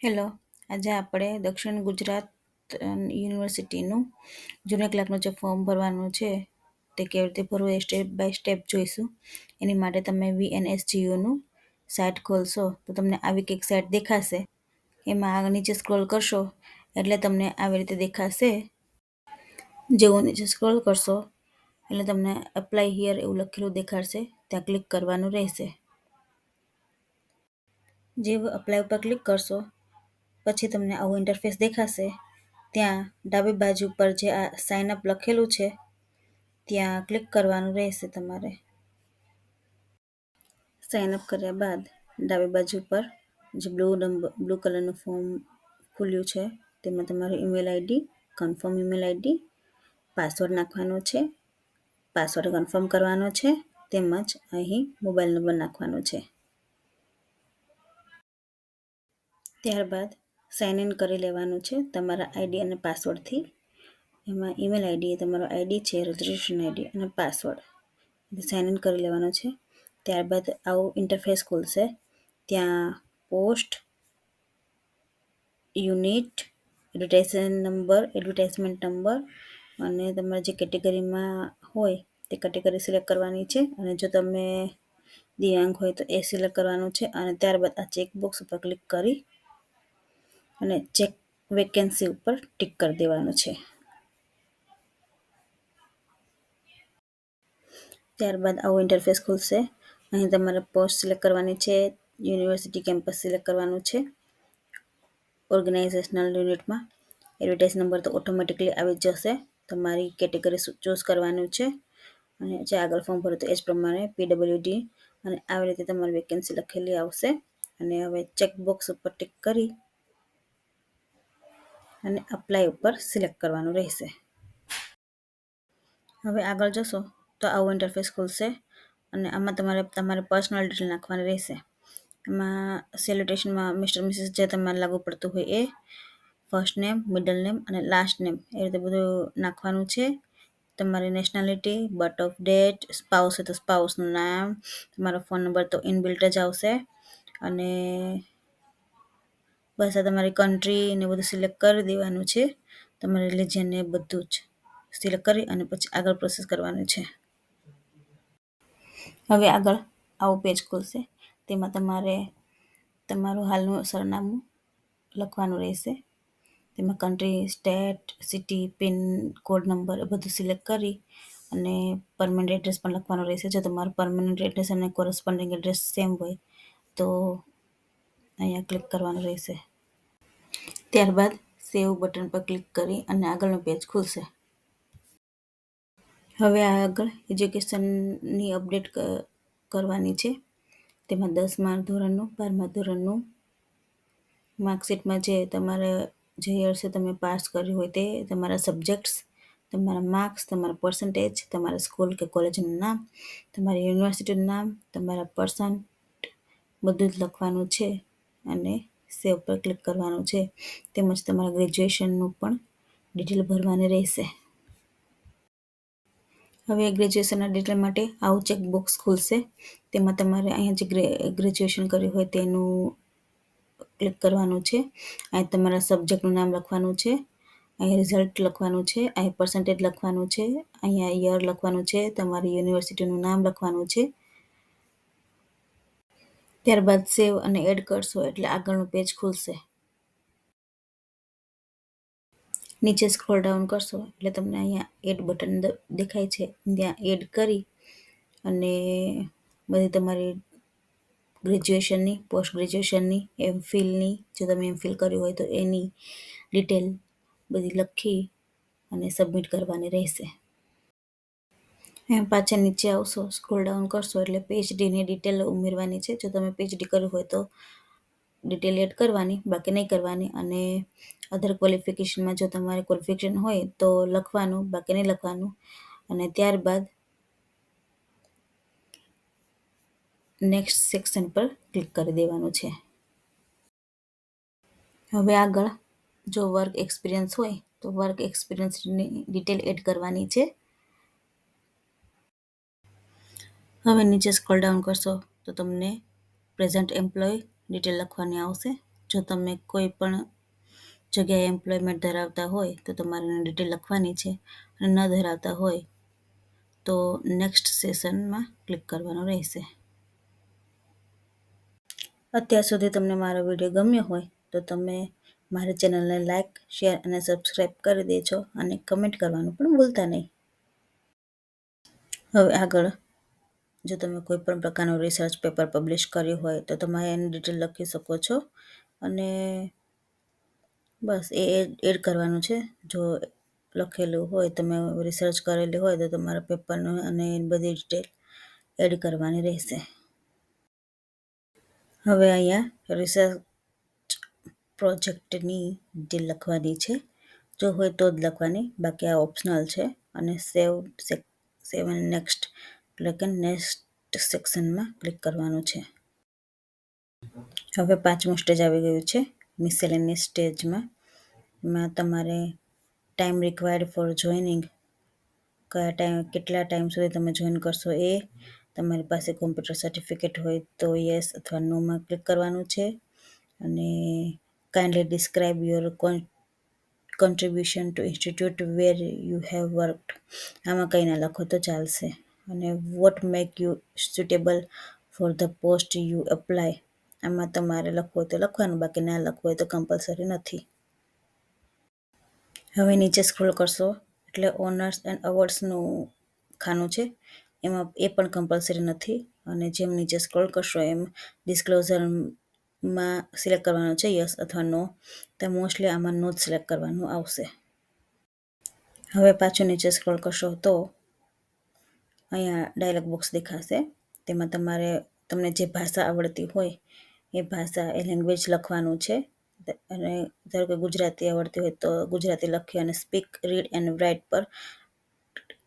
Hello, આજે આપણે દક્ષિણ ગુજરાત યુનિવર્સિટીનું જૂના ક્લાર્કનું જે ફોર્મ ભરવાનું છે, તે કેવી રીતે ભરવું એ સ્ટેપ બાય સ્ટેપ જોઈશું. એની માટે તમે વીએનએસજીયુનું સાઇટ ખોલશો, તો તમને આવી કંઈક સાઇટ દેખાશે. એમાં આગળ નીચે સ્ક્રોલ કરશો, એટલે તમને આવી રીતે દેખાશે. જેવું નીચે સ્ક્રોલ કરશો, એટલે તમને એપ્લાય હિયર એવું લખેલું દેખાડશે ત્યાં ક્લિક કરવાનું રહેશે. જે અપ્લાય ઉપર ક્લિક કરશો પછી તમને આવું ઇન્ટરફેસ દેખાશે. ત્યાં ડાબી બાજુ પર જે આ સાઇન અપ લખેલું છે, ત્યાં ક્લિક કરવાનું રહેશે તમારે. સાઇન અપ કર્યા બાદ ડાબી બાજુ પર જે બ્લુ નંબર બ્લુ કલરનું ફોર્મ ખુલ્યું છે, તેમાં તમારું email ID confirm email ID password નાખવાનો છે પાસવર્ડ કન્ફર્મ કરવાનો છે, તેમજ અહીં મોબાઈલ નંબર નાખવાનો છે. ત્યારબાદ સાઇન ઇન કરી લેવાનું છે તમારા આઈડી અને પાસવર્ડથી એમાં ઈમેલ આઈડી તમારો આઈડી છે રજિસ્ટ્રેશન આઈડી અને પાસવર્ડ સાઇન ઇન કરી લેવાનો છે. ત્યારબાદ આવું ઇન્ટરફેસ ખુલશે. ત્યાં post unit advertisement number advertisement number અને તમારે જે કેટેગરીમાં હોય તે કેટેગરી સિલેક્ટ કરવાની છે અને જો તમે દિવ્યાંગ હોય તો એ સિલેક્ટ કરવાનું છે અને ત્યારબાદ આ ચેકબોક્સ ઉપર ક્લિક કરી અને ચેક વેકેન્સી ઉપર ટિક કરી દેવાનું છે. ત્યારબાદ આવું ઇન્ટરફેસ ખુલશે. અહીં તમારે પોસ્ટ સિલેક્ટ કરવાની છે યુનિવર્સિટી કેમ્પસ સિલેક્ટ કરવાનું છે ઓર્ગેનાઇઝેશનલ યુનિટમાં એડવર્ટાઇઝ નંબર તો ઓટોમેટિકલી આવી જશે. તમારી કેટેગરી ચૂઝ કરવાનું છે. અને જે આગળ ફોર્મ ભરો તો એ જ પ્રમાણે પીડબ્લ્યુડી અને આવી રીતે તમારી વેકેન્સી લખેલી આવશે. અને હવે ચેકબોક્સ ઉપર ટિક કરી અને અપ્લાય ઉપર સિલેક્ટ કરવાનું રહેશે. હવે આગળ જશો તો આવું ઇન્ટરફેસ ખુલશે અને આમાં તમારે તમારે પર્સનલ ડિટેલ નાખવાની રહેશે. એમાં સેલ્યુટેશનમાં મિસ્ટર મિસિસ જે તમારે લાગુ પડતું હોય એ ફર્સ્ટ નેમ મિડલ નેમ અને લાસ્ટ નેમ એ રીતે બધું નાખવાનું છે. તમારી nationality birth of date spouse હોય તો સ્પાઉસનું નામ, તમારો ફોન નંબર તો ઇનબિલ્ટ જ આવશે. અને બસ આ તમારે કન્ટ્રી ને બધું સિલેક્ટ કરી દેવાનું છે. તમારે રિલિજન ને બધું જ સિલેક્ટ કરી અને પછી આગળ પ્રોસેસ કરવાનું છે. હવે આગળ આવું પેજ ખોલશે. તેમાં તમારે તમારું હાલનું સરનામું લખવાનું રહેશે. તેમાં country state city pin code number એ બધું સિલેક્ટ કરી અને પરમનન્ટ એડ્રેસ પણ લખવાનું રહેશે. જો તમારું પરમનન્ટ એડ્રેસ અને કોરસ્પોન્ડિંગ એડ્રેસ સેમ હોય તો અહીંયા ક્લિક કરવાનું રહેશે. ત્યારબાદ સેવ બટન પર ક્લિક કરી અને આગળનું પેજ ખુલશે. હવે આગળ એજ્યુકેશનની અપડેટ કરવાની છે. તેમાં દસમા ધોરણનું બારમા ધોરણનું માર્કશીટમાં જે તમારે જે વર્ષે તમે પાસ કર્યું હોય તે તમારા સબ્જેક્ટ્સ, તમારા માર્ક્સ, તમારા પર્સન્ટેજ, તમારા સ્કૂલ કે કોલેજનું નામ, તમારી યુનિવર્સિટીનું નામ, તમારા પર્સન્ટ બધું જ લખવાનું છે અને સેવ પર ક્લિક કરવાનું છે. તેમજ તમારા ગ્રેજ્યુએશનનું પણ ડિટેલ ભરવાની રહેશે. હવે ગ્રેજ્યુએશનના ડિટેલ માટે આવું ચેકબોક્સ ખુલશે. તેમાં તમારે અહીંયા જે ગ્રેજ્યુએશન કર્યું હોય તેનું ક્લિક કરવાનું છે. અહીં તમારા સબ્જેક્ટનું નામ લખવાનું છે. અહીં રિઝલ્ટ લખવાનું છે. અહીં પર્સન્ટેજ લખવાનું છે. અહીંયા યર લખવાનું છે. તમારી યુનિવર્સિટીનું નામ લખવાનું છે. ત્યારબાદ સેવ અને એડ કરશો એટલે આગળનું પેજ ખુલશે. નીચે સ્ક્રોલ ડાઉન કરશો એટલે તમને અહીંયા એડ બટન દેખાય છે. ત્યાં એડ કરી અને બધી તમારી ગ્રેજ્યુએશનની પોસ્ટ ગ્રેજ્યુએશનની એમ ફિલની જો તમે એમ ફિલ કર્યું હોય તો એની ડિટેલ બધી લખી અને સબમિટ કરવાની રહેશે. પાછા નીચે આવશો સ્ક્રોલ ડાઉન કરશો એટલે પીએચડીની ડિટેલ ઉમેરવાની છે. જો તમે પીએચડી કરવું હોય તો ડિટેલ એડ કરવાની, બાકી નહીં કરવાની અને અધર ક્વોલિફિકેશનમાં જો તમારે ક્વોલિફિકેશન હોય તો લખવાનું, બાકી નહીં લખવાનું. અને ત્યારબાદ નેક્સ્ટ સેક્શન પર ક્લિક કરી દેવાનું છે. હવે આગળ જો વર્ક એક્સપિરિયન્સ હોય તો વર્ક એક્સપિરિયન્સની ડિટેલ એડ કરવાની છે. હવે નીચે સ્ક્રોલ ડાઉન કરશો તો તમને પ્રેઝન્ટ એમ્પ્લોય ડિટેલ લખવાની આવશે. જો તમે કોઈ પણ જગ્યાએ એમ્પ્લોયમેન્ટ ધરાવતા હોય તો તમારે ડિટેલ લખવાની છે અને ન ધરાવતા હોય તો નેક્સ્ટ સેશનમાં ક્લિક કરવાનું રહેશે. અત્યાર સુધી તમને મારો વીડિયો ગમ્યો હોય તો તમે મારી ચેનલને લાઇક શેર અને સબસ્ક્રાઈબ કરી દેજો અને કમેન્ટ કરવાનું પણ ભૂલતા નહીં. હવે આગળ જો તમે કોઈ પણ પ્રકારનું રિસર્ચ પેપર પબ્લિશ કર્યું હોય તો તમારે એની ડિટેલ લખી શકો છો. અને બસ એ એડ કરવાનું છે. જો લખેલું હોય, તમે રિસર્ચ કરેલી હોય તો તમારા પેપરનું અને બધી ડિટેલ એડ કરવાની રહેશે. હવે અહીંયા રિસર્ચ પ્રોજેક્ટની ડિટેલ લખવાની છે. જો હોય તો જ લખવાની. બાકી આ ઓપ્શનલ છે. અને સેવ સેવ અને નેક્સ્ટ કે નેક્સ્ટ સેક્શનમાં ક્લિક કરવાનું છે. હવે પાંચમું સ્ટેજ આવી ગયું છે. મિસેલેની સ્ટેજમાં એમાં તમારે ટાઈમ રિક્વાયર્ડ ફોર જોઈનિંગ કયા ટાઈમ કેટલા ટાઈમ સુધી તમે જોઈન કરશો એ તમારી પાસે કોમ્પ્યુટર સર્ટિફિકેટ હોય તો યસ અથવા નોમાં ક્લિક કરવાનું છે. અને kindly describe your contribution to institute where you have worked આમાં કંઈ ના લખો તો ચાલશે. અને what make you suitable for the post you apply આમાં તમારે લખવું હોય તો લખવાનું, બાકી ના લખવું હોય તો કમ્પલસરી નથી. હવે નીચે સ્ક્રોલ કરશો. એટલે ઓનર્સ એન્ડ અવોર્ડ્સનું ખાનું છે. એમાં એ પણ કમ્પલસરી નથી. અને જેમ નીચે સ્ક્રોલ કરશો એમ ડિસ્ક્લોઝરમાં સિલેક્ટ કરવાનું છે યસ અથવા નો તો મોસ્ટલી આમાં નો જ સિલેક્ટ કરવાનું આવશે. હવે પાછું નીચે સ્ક્રોલ કરશો તો અહીંયા ડાયલોગ બોક્સ દેખાશે. તેમાં તમારે, તમને જે ભાષા આવડતી હોય એ ભાષા, એ લેંગ્વેજ લખવાનું છે. અને ધારો કે ગુજરાતી આવડતી હોય તો ગુજરાતી લખી અને સ્પીક રીડ એન્ડ રાઇટ પર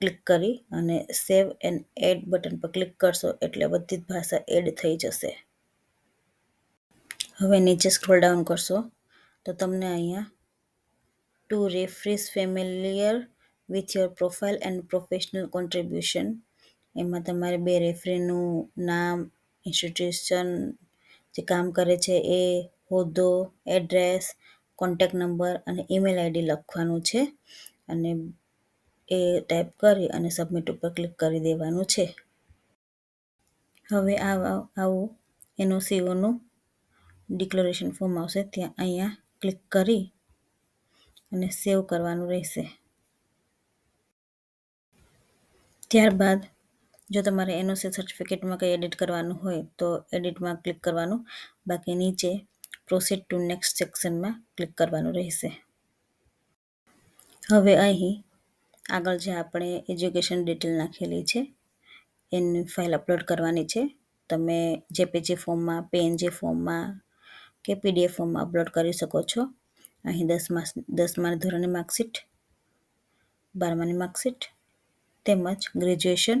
ક્લિક કરી અને સેવ એન્ડ એડ બટન પર ક્લિક કરશો એટલે બધી જ ભાષા એડ થઈ જશે. હવે નીચે સ્ક્રોલ ડાઉન કરશો તો તમને અહીંયા two referees familiar with your profile and professional contribution એમાં તમારે બે રેફરીનું નામ ઇન્સ્ટિટ્યુશન જે કામ કરે છે એ હોદ્દો એડ્રેસ કોન્ટેક નંબર અને ઈમેલ આઈડી લખવાનું છે. અને એ ટાઈપ કરી અને સબમિટ ઉપર ક્લિક કરી દેવાનું છે. હવે આવું એનો સીઓનું ડિક્લેરેશન ફોર્મ આવશે. ત્યાં અહીંયા ક્લિક કરી અને સેવ કરવાનું રહેશે. ત્યારબાદ જો તમારે એનઓસી સર્ટિફિકેટમાં કંઈ એડિટ કરવાનું હોય, તો એડિટમાં ક્લિક કરવાનું. બાકી નીચે પ્રોસીડ ટુ નેક્સ્ટ સેક્શનમાં ક્લિક કરવાનું રહેશે. હવે અહીં આગળ જે આપણે એજ્યુકેશન ડિટેલ નાખેલી છે, એની ફાઇલ અપલોડ કરવાની છે. તમે જેપીજી ફોર્મમાં પીએનજી ફોર્મમાં કે પીડીએફ ફોર્મમાં અપલોડ કરી શકો છો. અહીં દસમા દસમા ધોરણની માર્કશીટ બારમાની માર્કશીટ તેમજ ગ્રેજ્યુએશન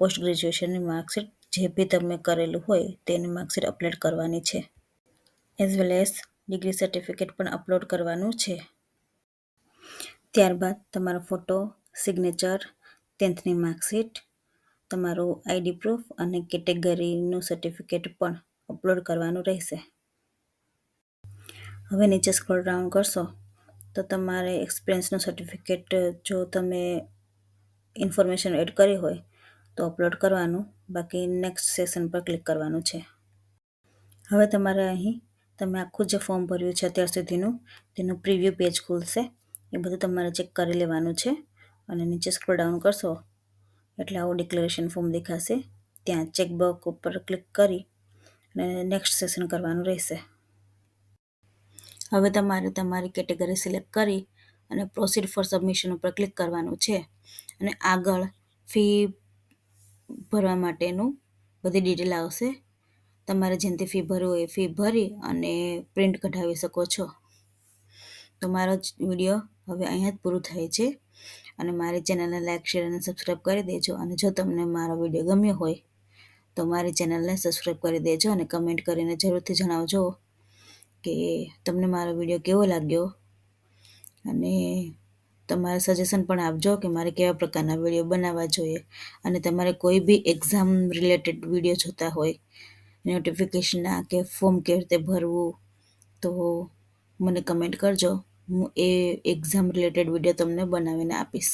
પોસ્ટ ગ્રેજ્યુએશનની માર્કશીટ જે બી તમે કરેલું હોય તેની માર્કશીટ અપલોડ કરવાની છે. As well as degree certificate પણ અપલોડ કરવાનું છે. ત્યારબાદ તમારો ફોટો, સિગ્નેચર, ટેન્થની માર્કશીટ, તમારું આઈડી પ્રૂફ અને કેટેગરીનું સર્ટિફિકેટ પણ અપલોડ કરવાનું રહેશે. હવે નીચે સ્ક્રોલ ડાઉન કરશો તો તમારે એક્સપિરિયન્સનું સર્ટિફિકેટ જો તમે ઇન્ફોર્મેશન એડ કરી હોય તો અપલોડ કરવાનું. બાકી નેક્સ્ટ સેશન પર ક્લિક કરવાનું છે. હવે તમારે અહીં તમે આખું જે ફોર્મ ભર્યું છે અત્યાર સુધીનું, તેનું પ્રિવ્યૂ પેજ ખુલશે. એ બધું તમારે ચેક કરી લેવાનું છે. અને નીચે સ્ક્રોલ ડાઉન કરશો, એટલે આવું ડિક્લેરેશન ફોર્મ દેખાશે. ત્યાં ચેકબોક ઉપર ક્લિક કરી અને નેક્સ્ટ સેશન કરવાનું રહેશે. હવે તમારે તમારી કેટેગરી સિલેક્ટ કરી અને પ્રોસીડ ફોર સબમિશન ઉપર ક્લિક કરવાનું છે. અને આગળ ફી ભરવા માટેનું બધી ડિટેલ આવશે. તમારે જેનથી ફી ભરવું હોય ફી ભરી અને પ્રિન્ટ કઢાવી શકો છો. તો મારો વીડિયો હવે અહીંયા જ પૂરું થાય છે. અને મારી ચેનલને લાઇક શેર અને સબસ્ક્રાઈબ કરી દેજો. અને જો તમને મારો વીડિયો ગમ્યો હોય, તો મારી ચેનલને સબસ્ક્રાઈબ કરી દેજો અને કમેન્ટ કરીને જરૂરથી જણાવજો કે તમને મારો વીડિયો કેવો લાગ્યો. અને તમારા સજેશન પણ આપજો કે મારે કેવા પ્રકારના વીડિયો બનાવવા જોઈએ. અને તમારે કોઈ બી એક્ઝામ રિલેટેડ વીડિયો જોતા હોય નોટિફિકેશનના કે ફોર્મ કેવી રીતે ભરવું, તો મને કમેન્ટ કરજો. હું એ એક્ઝામ રિલેટેડ વીડિયો તમને બનાવીને આપીશ.